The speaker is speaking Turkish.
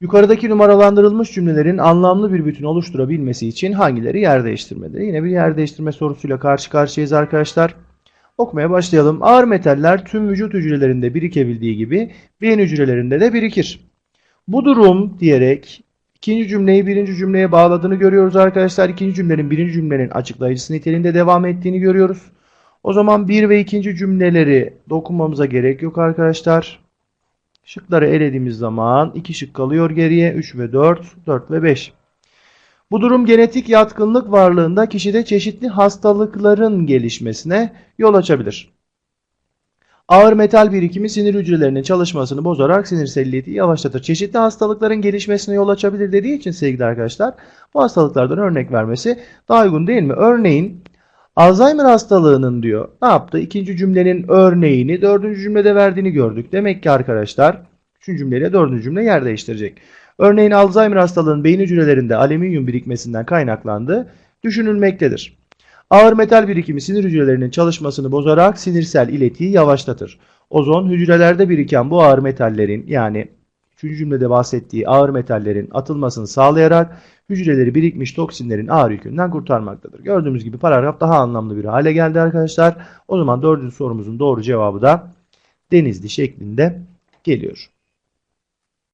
Yukarıdaki numaralandırılmış cümlelerin anlamlı bir bütün oluşturabilmesi için hangileri yer değiştirmelidir? Yine bir yer değiştirme sorusuyla karşı karşıyayız arkadaşlar. Okumaya başlayalım. Ağır metaller tüm vücut hücrelerinde birikebildiği gibi beyin hücrelerinde de birikir. Bu durum diyerek ikinci cümleyi birinci cümleye bağladığını görüyoruz arkadaşlar. İkinci cümlenin birinci cümlenin açıklayıcısı niteliğinde devam ettiğini görüyoruz. O zaman bir ve ikinci cümleleri dokunmamıza gerek yok arkadaşlar. Şıkları elediğimiz zaman 2 şık kalıyor geriye. 3 ve 4, 4 ve 5. Bu durum genetik yatkınlık varlığında kişide çeşitli hastalıkların gelişmesine yol açabilir. Ağır metal birikimi sinir hücrelerinin çalışmasını bozarak sinirsel iletiyi yavaşlatır. Çeşitli hastalıkların gelişmesine yol açabilir dediği için sevgili arkadaşlar bu hastalıklardan örnek vermesi daha uygun değil mi? Örneğin Alzheimer hastalığının diyor ne yaptı? İkinci cümlenin örneğini dördüncü cümlede verdiğini gördük. Demek ki arkadaşlar üçüncü cümleyle dördüncü cümle yer değiştirecek. Örneğin Alzheimer hastalığının beyin hücrelerinde alüminyum birikmesinden kaynaklandığı düşünülmektedir. Ağır metal birikimi sinir hücrelerinin çalışmasını bozarak sinirsel iletiyi yavaşlatır. Ozon hücrelerde biriken bu ağır metallerin yani 3. cümlede bahsettiği ağır metallerin atılmasını sağlayarak hücreleri birikmiş toksinlerin ağır yükünden kurtarmaktadır. Gördüğümüz gibi paragraf daha anlamlı bir hale geldi arkadaşlar. O zaman dördüncü sorumuzun doğru cevabı da denizli şeklinde geliyor.